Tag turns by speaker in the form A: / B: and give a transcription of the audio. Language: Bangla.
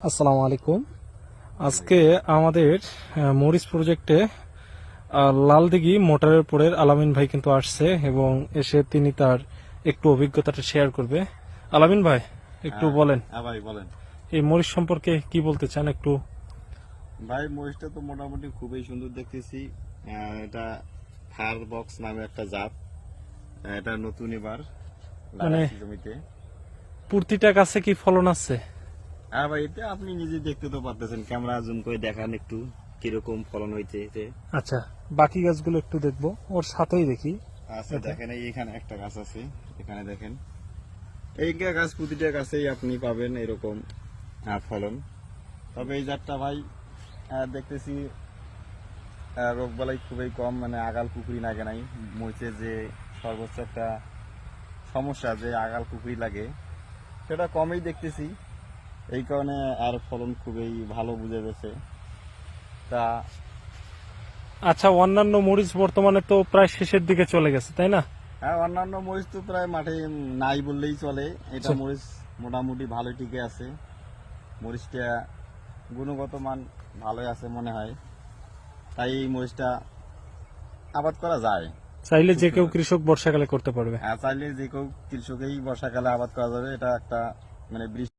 A: আসসালামু আলাইকুম। আজকে আমাদের মরিচ প্রজেক্টে লালদিঘি মোটরের পরের আলামিন ভাই কিন্তু আসছে এবং এসে তিনি তার একটু অভিজ্ঞতাটা শেয়ার করবে। আলামিন ভাই একটু
B: হ্যাঁ।
A: বলেন।
B: হ্যাঁ ভাই বলেন।
A: এই মরিচ সম্পর্কে কি বলতে চান একটু?
B: ভাই মরিচটা তো মোটামুটি খুবই সুন্দর দেখতেছি। এটা ফায়ার বক্স নামে একটা জাত। এটা নতুন এবার
A: মানে-
B: জমিতে।
A: প্রতিটা গাছে কি ফলন আছে?
B: ভাই এটা আপনি নিজে দেখতে তো পারতেছেন ক্যামেরা জুম করে দেখান একটু কীরকম ফলন এতে।
A: আচ্ছা বাকি গাছগুলো একটু দেখব ওর সাথেই দেখি।
B: আচ্ছা দেখেন এই এখানে একটা গাছ আছে এখানে দেখেন। এই গাছ প্রতিটা গাছেই আপনি পাবেন এরকম ফলন। তবে এই জাতটা ভাই দেখতেছি রোগ বালাই খুবই কম মানে আগাল পুকুরি লাগে নাই। মরিচের যে সর্বোচ্চ একটা সমস্যা যে আগাল পুকুরি লাগে। সেটা কমই দেখতেছি। এই কারণে আর ফলন খুবই ভালো বুঝে গেছে। তা
A: আচ্ছা অন্যান্য মরিচ বর্তমানে তো প্রায় শেষের দিকে চলে গেছে তাই না?
B: হ্যাঁ অন্যান্য মরিচ তো প্রায় মাঠে নাই বললেই চলে। এটা
A: আচ্ছা।
B: মরিচ মোটামুটি ভালোই টিকে আছে। মরিচটা গুণগত মান ভালোই আছে মনে হয়। তাই এই মরিচটা আবাদ করা যায়।
A: চাইলে যে কেউ কৃষক বর্ষাকালে করতে পারবে।
B: হ্যাঁ চাইলে যে কেউ কৃষকেই বর্ষাকালে আবাদ করা যাবে। এটা একটা মানে বৃষ্টি